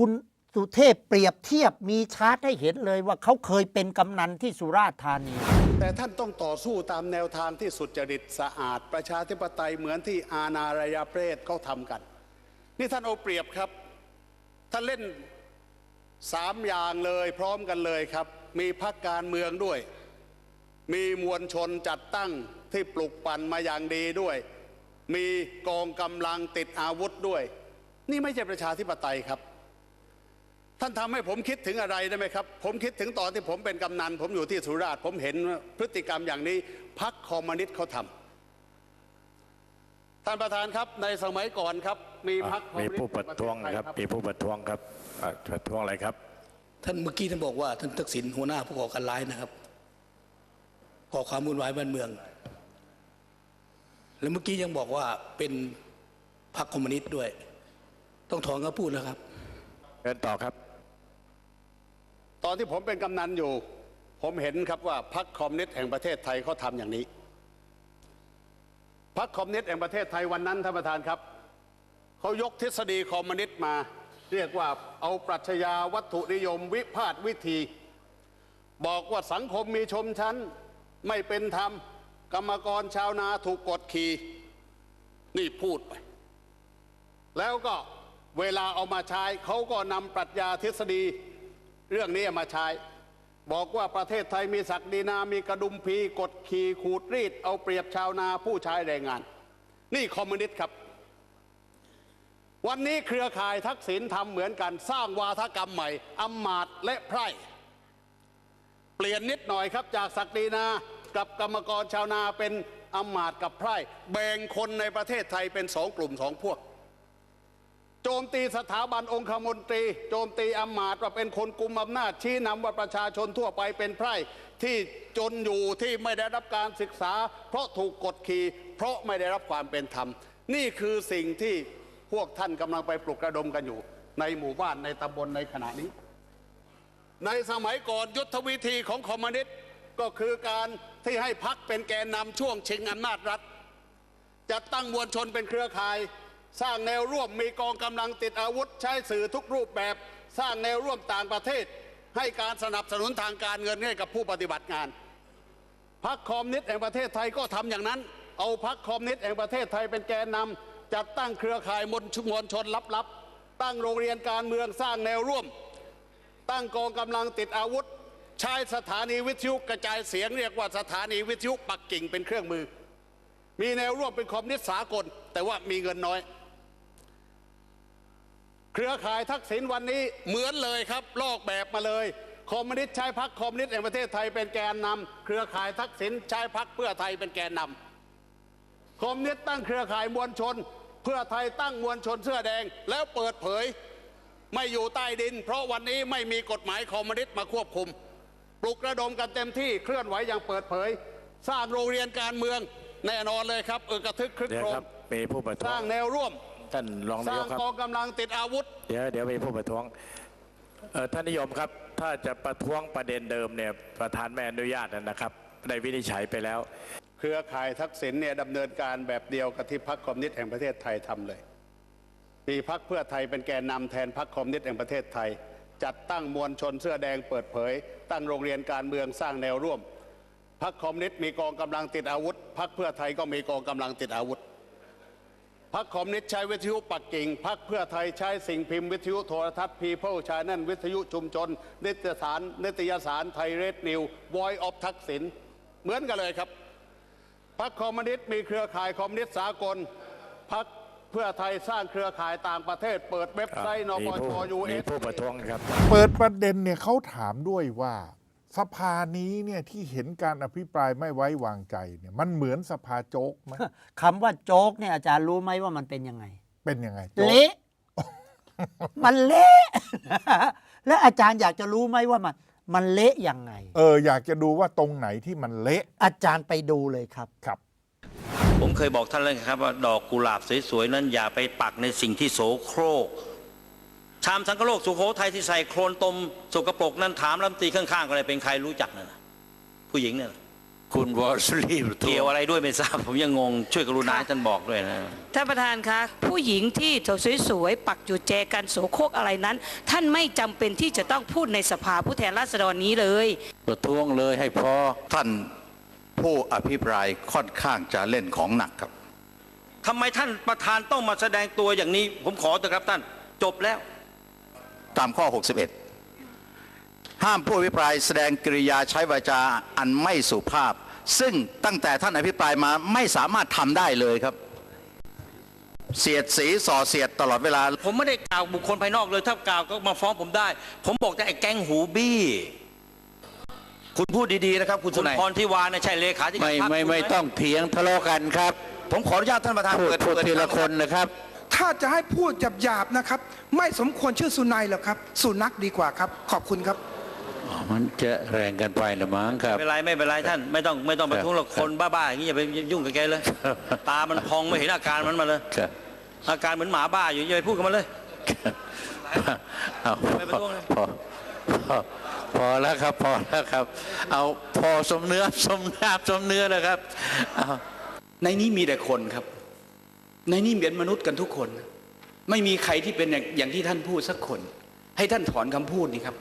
คุณสุเทพเปรียบเทียบมีชาร์ตให้เห็นเลยว่าเขาเคยเป็นกำนันที่สุราษฎร์ธานี แต่ท่านต้องต่อสู้ตามแนวทางที่สุจริตสะอาด ประชาธิปไตยเหมือนที่อาณารยประเทศเขาทำกัน นี่ท่านเอาเปรียบครับ ท่านเล่นสามอย่างเลยพร้อมกันเลยครับ มีพักการเมืองด้วย มีมวลชนจัดตั้งที่ปลุกปั่นมาอย่างดีด้วย มีกองกำลังติดอาวุธด้วย นี่ไม่ใช่ประชาธิปไตยครับ ท่านทำให้ผมคิดถึงอะไรได้ไหมครับ ผมคิดถึงตอนที่ผมเป็นกำนัน ผมอยู่ที่สุราษฎร์ผมเห็นว่าพฤติกรรมอย่างนี้พักคอมมิวนิสต์เขาทำท่านประธานครับในสมัยก่อนครับ มีพักมีผู้ประท้วงนะครับ มีผู้ประท้วงครับอะประท้วงอะไรครับ ท่านเมื่อกี้ท่านบอกว่าท่านทักษิณหัวหน้าผู้ก่อการร้ายนะครับก่อความวุ่นวายบ้านเมือง แล้วเมื่อกี้ยังบอกว่าเป็นพรรคคอมมิวนิสต์ด้วย ต้องถอนคำพูดแล้วครับเชิญต่อครับต อนที่ผมเป็นกำนันอยู่ ผมเห็นครับว่าพักคคอมมิวนิสต์แห่งประเทศไทยเขาทำอย่างนี้พักคอมมิวนิสต์แห่งประเทศไทยวันนั้นท่านประธานครับเขายกทฤษฎีคอมมิวนิสต์มา เรียกว่าเอาปรัชญาวัตถุนิยมวิพาทวิธี บอกว่าสังคมมีชมชั้นไม่เป็นธรรม กรรมกรชาวนาถูกกดขี่นี่พูดไป แล้วก็เวลาเอามาใช้เขาก็นำปรัชญาทฤษฎี เรื่องนี้มาใช้ บอกว่าประเทศไทยมีศักดินามีกระดุมพีกดขี่ขูดรีด เอาเปรียบชาวนาผู้ใช้แรงงาน นี่คอมมิวนิสต์ครับ วันนี้เครือข่ายทักษิณทำเหมือนกันสร้างวาทกรรมใหม่อำมาตย์และไพร่ เปลี่ยนนิดหน่อยครับจากศักดินากับกรรมกรชาวนาเป็นอำมาตย์กับไพร่ แบ่งคนในประเทศไทยเป็นสองกลุ่มสองพวก โจมตีสถาบันองคมนตรี โจมตีอำมาตย์ว่าเป็นคนกุมอำนาจ ชี้นำว่าประชาชนทั่วไปเป็นไพร่ที่จนอยู่ที่ไม่ได้รับการศึกษา เพราะถูกกดขี่เพราะไม่ได้รับความเป็นธรรม นี่คือสิ่งที่พวกท่านกำลังไปปลุกระดมกันอยู่ ในหมู่บ้านในตำบลในขณะนี้ ในสมัยก่อนยุทธวิธีของคอมมิวนิสต์ก็คือการที่ให้พักเป็นแกนนำช่วงชิงอำนาจรัฐจัดตั้งมวลชนเป็นเครือข่าย สร้างแนวร่วมมีกองกำลังติดอาวุธใช้สื่อทุกรูปแบบ สร้างแนวร่วมต่างประเทศ ให้การสนับสนุนทางการเงินให้กับผู้ปฏิบัติงานพรรคคอมมิวนิสต์แห่งประเทศไทยก็ทำอย่างนั้น เอาพรรคคอมมิวนิสต์แห่งประเทศไทยเป็นแกนนำจัดตั้งเครือข่ายมวลชุมวลชนลับๆ ตั้งโรงเรียนการเมืองสร้างแนวร่วม ตั้งกองกำลังติดอาวุธ ใช้สถานีวิทยุกระจายเสียงเรียกว่าสถานีวิทยุปักกิ่งเป็นเครื่องมือ มีแนวร่วมเป็นคอมมิวนิสต์สากล แต่ว่ามีเงินน้อย เครือข่ายทักษิณวันนี้เหมือนเลยครับ ลอกแบบมาเลย คอมมิวนิสต์ใช้พักคอมมิวนิสต์แห่งประเทศไทยเป็นแกนนำเครือข่ายทักษิณใช้พักเพื่อไทยเป็นแกนนำคอมมิวนิสต์ตั้งเครือข่ายมวลชน เพื่อไทยตั้งมวลชนเสื้อแดง แล้วเปิดเผย ไม่อยู่ใต้ดิน เพราะวันนี้ไม่มีกฎหมายคอมมิวนิสต์มาควบคุม ปลุกระดมกันเต็มที่เคลื่อนไหวอย่างเปิดเผย สร้างโรงเรียนการเมืองแน่นอนเลยครับเออกระทึกครึกเดี๋ยโควรครัมบมีผู้ประสท้วร้างงแนวร่วม ท่านรองสนาร้ายงกครับ กองกำลังติดอาวุธ เดี๋ยวเดี๋ยวมีผู้ประท้วงเอ่อท่านนิยมครับ ถ้าจะประท้วงประเด็นเดิมเนี่ยประธานไม่อนุญาตนะครับได้วินิจฉัยไปแล้ว เครือข่ายทักษิณเนี่ยดำเนินการแบบเดียวกับที่พรรคคอมมิวนิสต์แห่งประเทศไทยทำเลย มีพรรคเพื่อไทยเป็นแกนนำแทนพรรคคอมมิวนิสต์แห่งประเทศไทย จัดตั้งมวลชนเสื้อแดงเปิดเผย ตั้งโรงเรียนการเมืองสร้างแนวร่วมพรรคคอมมิวนิสต์มีกองกำลังติดอาวุธพรรคเพื่อไทยก็มีกองกำลังติดอาวุธ พรรคคอมมิวนิสต์ใช้วิทยุปักกิ่งพรรคเพื่อไทยใช้สิ่งพิมพ์วิทยุโทรทัศน์ People Channel วิทยุชุมชน นิตยสารนิตยสารไทยเรดนิว Voice of ทักษิณเหมือนกันเลยครับพรรคคอมมิวนิสต์มีเครือข่ายคอมมิวนิสต์สากลพรรคเพื่อไทยสร้างเครือข่ายต่างประเทศ เปิดเว็บไซต์นมีปชผู้ยูเอมีสผู้ประท้วงครับเปิดประเด็นเนี่ยเขาถามด้วยว่า สภานี้เนี่ยที่เห็นการอภิปรายไม่ไว้วางใจเนี่ยมันเหมือนสภาโจ๊กไหมคำว่าโจ๊กเนี่ยอาจารย์รู้ไหมว่ามันเป็นยังไง เป็นยังไงโจ๊กเละมันเละและอาจารย์อยากจะรู้ไหมว่ามัน มันเละยังไง เอออยากจะดูว่าตรงไหนที่มันเละ อาจารย์ไปดูเลยครับครับ ผมเคยบอกท่านแล้วนะครับว่าดอกกุหลาบสวยๆนั้นอย่าไปปักในสิ่งที่โสโครก ชามสังกะโลกสุโขทัยที่ใส่โครนตมสกปรกนั้นถามรัฐมนตรีข้างๆก็เลยเป็นใครรู้จักนั่นน่ะผู้หญิงเนี่ยน่ะคุณวอลลีเกี่ยวอะไรด้วยไม่ทราบผมยังงงช่วยกรุณาให้ท่านบอกด้วยนะท่านประธานคะผู้หญิงที่สวยๆปักอยู่แจกันโสโครกอะไรนั้น ท่านไม่จำเป็นที่จะต้องพูดในสภาผู้แทนราษฎรนี้เลยประท้วงเลยให้พอท่านผู้อภิปรายค่อนข้างจะเล่นของหนักครับทำไมท่านประธานต้องมาแสดงตัวอย่างนี้ ผมขอเถอะครับท่านจบแล้ว ตามข้อ 61 ห้ามผู้อภิปรายแสดงกริยาใช้วาจาอันไม่สุภาพ ซึ่งตั้งแต่ท่านอภิปรายมาไม่สามารถทำได้เลยครับ เสียดสีส่อเสียดตลอดเวลา ผมไม่ได้กล่าวบุคคลภายนอกเลยถ้ากล่าวก็มาฟ้องผมได้ ผมบอกแต่ไอ้แก๊งหูบี้คุณพูดดีๆนะครับ คุณสุนทรที่วาเนี่ยใช่เลขาธิการไม่พรรคไม่คุณหไม่ต้องเถียงทะเลาะกันครับ ผมขออนุญาตท่านประธานพูดเปิดพูดเปิดทีละคนนะครับ ถ้าจะให้พูดหยาบๆนะครับ ไม่สมควรชื่อสุนัยหรอกครับ สุนัขดีกว่าครับ ขอบคุณครับมันจะแรงกันไปหรือมั้งครับไม่เป็นไรไม่เป็นไรท่านไม่ต้องไม่ต้องประท้วงหรอกคนบ้าๆอย่างนี้อย่าไปยุ่งกับแกเลย ตามันพองไม่เห็นอาการมันมาเลยครับอาการเหมือนหมาบ้าอยู่อย่าไปพูดกับมันเลยเอาไม่ประท้วงเลยพอพอพอแล้วครับพอแล้วครับ เอาพอสมเนื้อสมน้ำสมเนื้อแล้วครับเอาในนี้มีแต่คนครับ ในนี้เป็นมนุษย์กันทุกคน ไม่มีใครที่เป็นอย่างที่ท่านพูดสักคน ให้ท่านถอนคำพูดนี้ครับ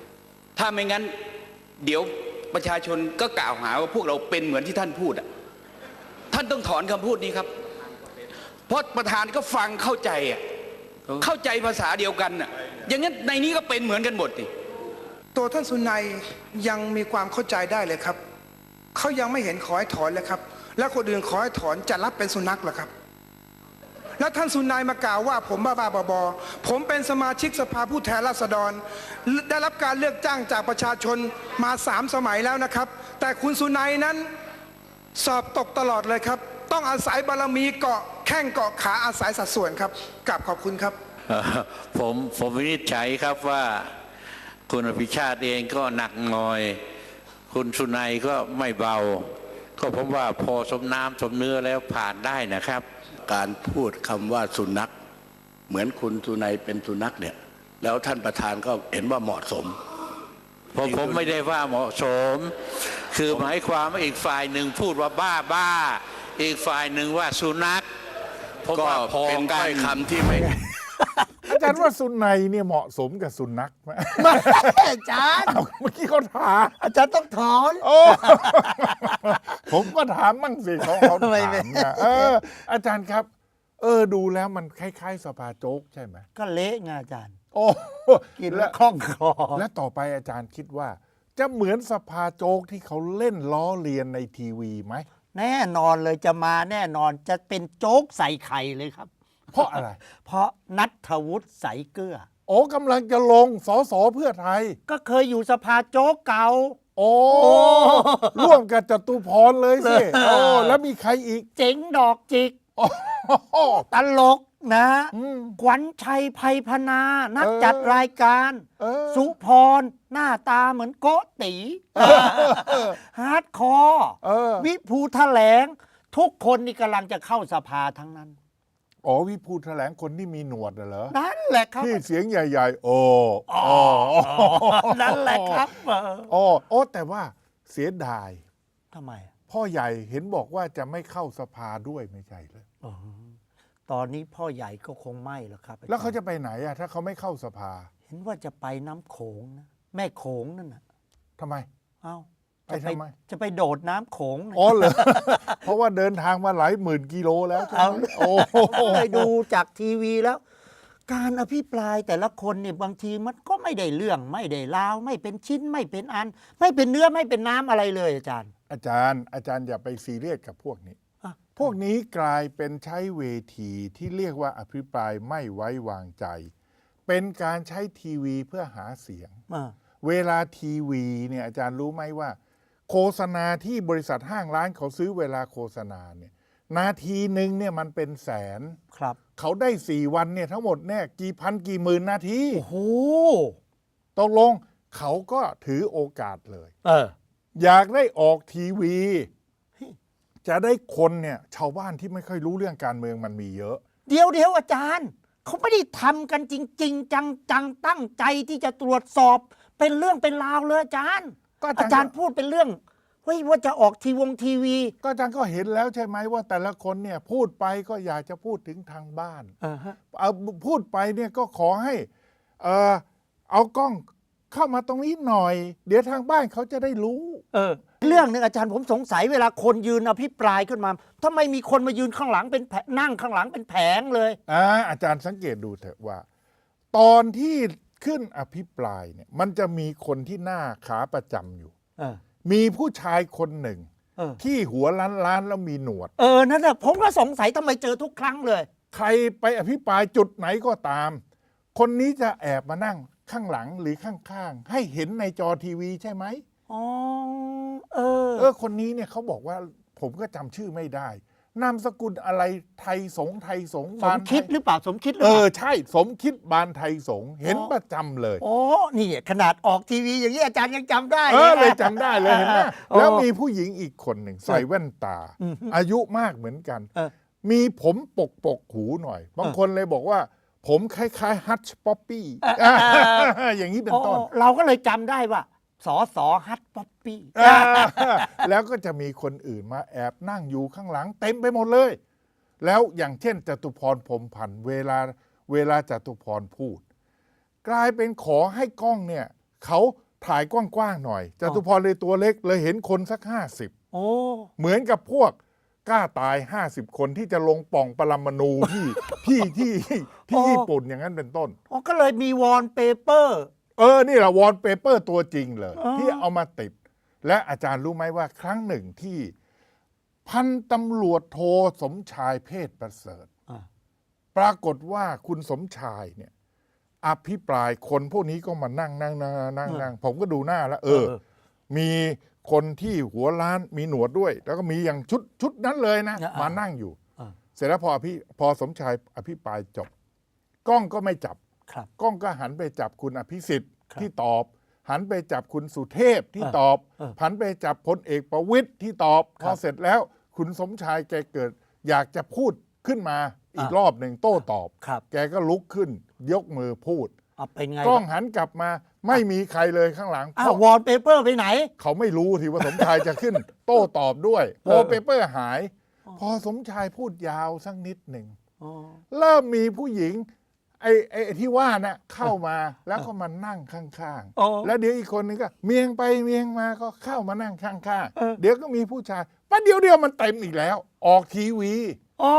ถ้าไม่งั้น เดี๋ยวประชาชนก็กล่าวหาว่าพวกเราเป็นเหมือนที่ท่านพูดอะท่านต้องถอนคำพูดนี้ครับ เพราะประธานก็ฟังเข้าใจอะเข้าใจภาษาเดียวกันอะ อย่างนั้นในนี้ก็เป็นเหมือนกันหมดดิตัวท่านสุนัยยังมีความเข้าใจได้เลยครับเขายังไม่เห็นขอให้ถอนเลยครับ แล้วคนอื่นขอให้ถอนจะรับเป็นสุนัขเหรอครับ แล้วท่านสุนัยมากล่าวว่าผมบ้าๆบอผมเป็นสมาชิกสภาผู้แทนราษฎร ได้รับการเลือกจ้างจากประชาชนมาสามสมัยแล้วนะครับ แต่คุณสุนัยนั้นสอบตกตลอดเลยครับ ต้องอาศัยบารมีเกาะแข้งเกาะขาอาศัยสัดส่วนครับกราบขอบคุณครับ ผมผมวินิจฉัยครับว่าคุณอภิชาติเองก็หนักหน่อย คุณสุนัยก็ไม่เบา ก็ผมว่าพอสมน้ำสมเนื้อแล้วผ่านได้นะครับ การพูดคำว่าสุนัข เหมือนคุณสุนัยเป็นสุนัขเนี่ย แล้วท่านประธานก็เห็นว่าเหมาะสมผมผมไม่ได้ว่าเหมาะสม คือหมายความว่าอีกฝ่ายหนึ่งพูดว่าบ้าบ้า อีกฝ่ายหนึ่งว่าสุนัขผมก็ว่าพอเป็นกัถ้นอยคำที่ไม่ อาจารย์ว่าสุนัยเนี่ยเหมาะสมกับสุนัขไหมไม่อาจารย์เอ้าเมื่อกี้เขาถามอาจารย์ต้องถอนโอ้ผมก็ถามมั่งสิเขาเขาไม่ถามไม่นะเออ อาจารย์ครับ เออดูแล้วมันคล้ายๆสภาโจ๊กใช่ไหมก็เละไงอาจารย์ โอ้กินแล้แล้ววคล่องคอและต่อไปอาจารย์คิดว่า จะเหมือนสภาโจ๊กที่เขาเล่นล้อเลียนในทีวีไหมแน่นอนเลยจะมาแน่นอนจะเป็นโจ๊กใส่ไข่เลยครับ เพราะอะไร เพราะนัทวุฒิใสเกลือ โอ้กำลังจะลงสอสอเพื่อไทย ก็เคยอยู่สภาโจ๊กเก่า โอ้ร่วมกับจตุพรเลยสิโอ้แล้วมีใครอีกเจ๋งดอกจิก โอ้โหตลกนะ อืม ขวัญชัยภัยพนา นักเออ จัดรายการ เออสุพร หน้าตาเหมือนโกติฮาร์ดคอร์ เออวิภูแถลง ทุกคนนี่กำลังจะเข้าสภาทั้งนั้น อ๋อวิภูแถลงคนที่มีหนวดน่ะเหรอนั่นแหละครับที่เสียงใหญ่ ๆ โอ้โอ้นั่นแหละครับเออโอ้โอ้แต่ว่าเสียดาย ทำไมพ่อใหญ่เห็นบอกว่าจะไม่เข้าสภาด้วยไม่ใช่เลยอ๋อตอนนี้พ่อใหญ่ก็คงไม่แล้วครับแล้วเขาจะไปไหนอะถ้าเขาไม่เข้าสภาเห็นว่าจะไปน้ำโขงนะแม่โขงนั่นน่ะทำไม เอ้า ไปจะไปทำไม จะไปโดดน้ำโขงน่ะอ๋อเหรอ เพราะว่าเดินทางมาหลายหมื่นกิโลแล้วใช่เอาไหมโอ้โหเคยดูจากทีวีแล้ว การอภิปรายแต่ละคนเนี่ยบางทีมันก็ไม่ได้เรื่องไม่ได้ราว ไม่เป็นชิ้นไม่เป็นอัน ไม่เป็นเนื้อไม่เป็นน้ำอะไรเลยอาจารย์อาจารย์อาจารย์อย่าไปซีเรียสกับพวกนี้ อะพวกนี้กลายเป็นใช้เวทีที่เรียกว่าอภิปรายไม่ไว้วางใจ เป็นการใช้ทีวีเพื่อหาเสียง อ่าเวลาทีวีเนี่ยอาจารย์รู้ไหมว่า โฆษณาที่บริษัทห้างร้านเขาซื้อเวลาโฆษณาเนี่ยนาทีหนึ่งเนี่ยมันเป็นแสน ครับ เขาได้สี่วันเนี่ยทั้งหมดเนี่ยกี่พันกี่หมื่นนาทีโอ้โห ตกลงเขาก็ถือโอกาสเลย เออ อยากได้ออกทีวี จะได้คนเนี่ยชาวบ้านที่ไม่ค่อยรู้เรื่องการเมืองมันมีเยอะ เดี๋ยวเดี๋ยวอาจารย์ เขาไม่ได้ทำกันจริง ๆ จังจังๆตั้งใจที่จะตรวจสอบเป็นเรื่องเป็นราวเลยอาจารย์ ก็อาจารย์อาจารย์พูดเป็นเรื่องฮ้ยว่าจะออกทีวงทีวีก็อาจารย์ก็เห็นแล้วใช่ไหมว่าแต่ละคนเนี่ยพูดไปก็อยากจะพูดถึงทางบ้าน อ่าฮะ เอาพูดไปเนี่ยก็ขอให้เออเอากล้องเข้ามาตรงนี้หน่อย เดี๋ยวทางบ้านเขาจะได้รู้ เออ เรื่องหนึ่งอาจารย์ผมสงสัยเวลาคนยืนอภิปรายขึ้นมาทำไมมีคนมายืนข้างหลังเป็นแผนั่งข้างหลังเป็นแผงเลย อ่าอาจารย์สังเกตดูเถอะว่า ตอนที่ ขึ้นอภิปรายเนี่ย มันจะมีคนที่หน้าขาประจำอยู่ เออ มีผู้ชายคนหนึ่ง เออ ที่หัวล้านล้านๆแล้วมีหนวด เออ นั่นแหละผมก็สงสัยทำไมเจอทุกครั้งเลย ใครไปอภิปรายจุดไหนก็ตาม คนนี้จะแอบมานั่งข้างหลังหรือข้างๆ ให้เห็นในจอทีวีใช่ไหม อ๋อ เออ เออคนนี้เนี่ยเขาบอกว่าผมก็จำชื่อไม่ได้ นามสกุลอะไรไทยสงฆ์ไทยสงฆ์สมคิดหรือเปล่าสมคิดหรือเอเปอล่าใช่ สมคิดบานไทยสงฆ์เห็นอ๋อประจำเลย โอ้นี่ขนาดออกทีวีอย่างนี้อาจารย์ยังจำได้เออนะเลยจำได้เลยเห็นไหมโอ้ แล้วมีผู้หญิงอีกคนหนึ่งใส่แว่นตา อืมอายุมากเหมือนกัน เออ มีผมปกปกหูหน่อย บางเออคนเลยบอกว่า ผมคล้ายๆฮัตช์ป๊อปปี้เออเออเอออย่างนี้เป็นต้นอ๋อเราก็เลยจำได้ว่า สอสอฮัตป๊อปปี้อ่าแล้วก็จะมีคนอื่นมาแอบนั่งอยู่ข้างหลังเต็มไปหมดเลย แล้วอย่างเช่นจตุพรพรหมพันธ์เวลาเวลาจตุพรพูด กลายเป็นขอให้กล้องเนี่ย เขาถ่ายกว้างๆหน่อยจตุพรเลยตัวเล็กเลยเห็นคนสักห้าสิบโอ้เหมือนกับพวกกล้าตาย 50 คนที่จะลงปล่องปรมาณูที่ที่ที่ที่ญี่ปุ่นอย่างนั้นเป็นต้น อ๋อก็เลยมีวอลเปเปอร์ เออ นี่แหละวอลเปเปอร์ตัวจริงเลยอ๋อที่เอามาติด และอาจารย์รู้ไหมว่าครั้งหนึ่งที่ พันตำรวจโทสมชายเพศประเสริฐอ่าปรากฏว่าคุณสมชายเนี่ย อภิปรายคนพวกนี้ก็มานั่งนั่งนั่งนั่งนั่งผมก็ดูหน้าแล้ว เออ มีคนที่หัวล้านมีหนวดด้วย แล้วก็มีอย่างชุดชุดนั้นเลยนะอ่ามานั่งอยู่อ่าเสร็จแล้วพอพี่พอสมชายอภิปรายจบ กล้องก็ไม่จับ ครับ กล้องก็หันไปจับคุณอภิสิทธิ์ครับที่ตอบ หันไปจับคุณสุเทพที่เออตอบเออหันไปจับพลเอกประวิตยที่ตอบคพรัอบเสร็จแล้ว คุณสมชายแกเกิด อยากจะพูดขึ้นมาอีกอ่ารอบหนึ่งโต้ตอบ ครับแกก็ลุกขึ้น ยกมือพูด เอาเป็นไงกล้องหันกลับมาไม่มีใครเลยข้างหลังอ้าเพวราะวอลเปเปอร์ไปไหน เขาไม่รู้ทีว่าสมชายจะขึ้น โต้ตอบด้วยเอโออเปเปอร์หาย พอสมชายพูดยาวสักนิดหนึ่งอ๋อเริ่มมีผู้หญิง ไอ้ไอ้ที่ว่าน่ะเข้ามาแล้วก็มานั่งข้างอ๋อๆ แล้วเดี๋ยวอีกคนนึงก็เมียงไปเมียงมาก็เข้ามานั่งข้างเออ ๆ เดี๋ยวก็มีผู้ชายประเดี๋ยวเดียวมันเต็มอีกแล้ว ออกทีวี อ๋อ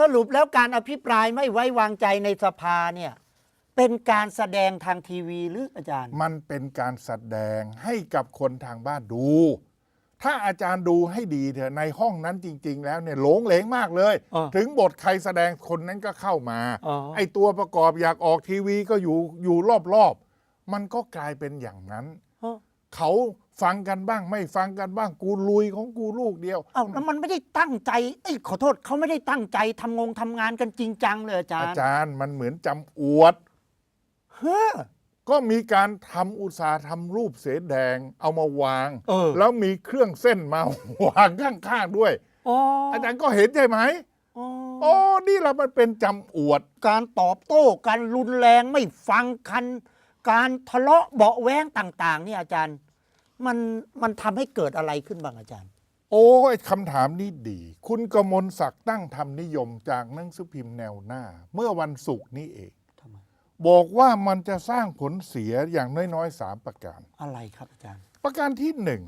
สรุปแล้วการอภิปรายไม่ไว้วางใจในสภาเนี่ย เป็นการแสดงทางทีวีหรืออาจารย์ มันเป็นการแสดงให้กับคนทางบ้านดู ถ้าอาจารย์ดูให้ดีเถอะในห้องนั้นจริง ๆ แล้วเนี่ยหลงเหลงมากเลย อ่าถึงบทใครแสดงคนนั้นก็เข้ามา อ๋อ ไอ้ตัวประกอบอยากออกทีวีก็อยู่อยู่รอบๆ มันก็กลายเป็นอย่างนั้นอ๋อเขาฟังกันบ้างไม่ฟังกันบ้างกูลุยของกูลูกเดียวเอ้าแล้วมันไม่ได้ตั้งใจเอ้ยขอโทษเขาไม่ได้ตั้งใจทำงงทำงานกันจริงจังเลยอาจารอาย์จารย์มันเหมือนจำอวด เฮ้อ ก็มีการทำอุตสาห์ทำรูปเสแดงเอามาวาง เออ แล้วมีเครื่องเส้นมาวางข้างๆด้วย อ๋ออาจารย์ก็เห็นใช่ไหมอ๋อโอ้นี่แหละมันเป็นจำอวด การตอบโต้การรุนแรงไม่ฟังกัน การทะเลาะเบาะแว้งต่าง ๆ เนี่ยอาจารย์ มันมันทำให้เกิดอะไรขึ้นบ้างอาจารย์ โอ้ยคำถามนี้ดี คุณกมลศักดิ์ตั้งธรรมนิยมจากหนังสือพิมพ์แนวหน้า เมื่อวันศุกร์นี้เองทำไม บอกว่ามันจะสร้างผลเสียอย่างน้อยๆสามประการ อะไรครับอาจารย์ ประการที่หนึ่ง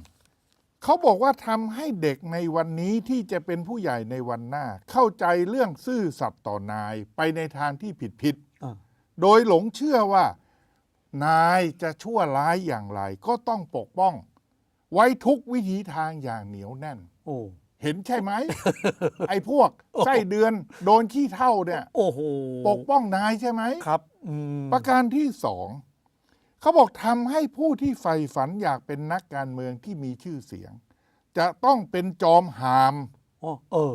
เขาบอกว่าทำให้เด็กในวันนี้ที่จะเป็นผู้ใหญ่ในวันหน้า เข้าใจเรื่องซื่อสัตย์ต่อนายไปในทางที่ผิดผิดๆอ่า โดยหลงเชื่อว่า นายจะชั่วร้ายอย่างไร ก็ต้องปกป้อง ไว้ทุกวิถีทางอย่างเหนียวแน่น โอ้ เห็นใช่ไหม ไอ้พวกไส้เดือนโดนขี้เท่าเนี่ย โอ้โหปกป้องนายใช่ไหมครับอืมประการที่สองเขาบอกทำให้ผู้ที่ใฝ่ฝันอยากเป็นนักการเมืองที่มีชื่อเสียง จะต้องเป็นจอมหาม อ๋อเออ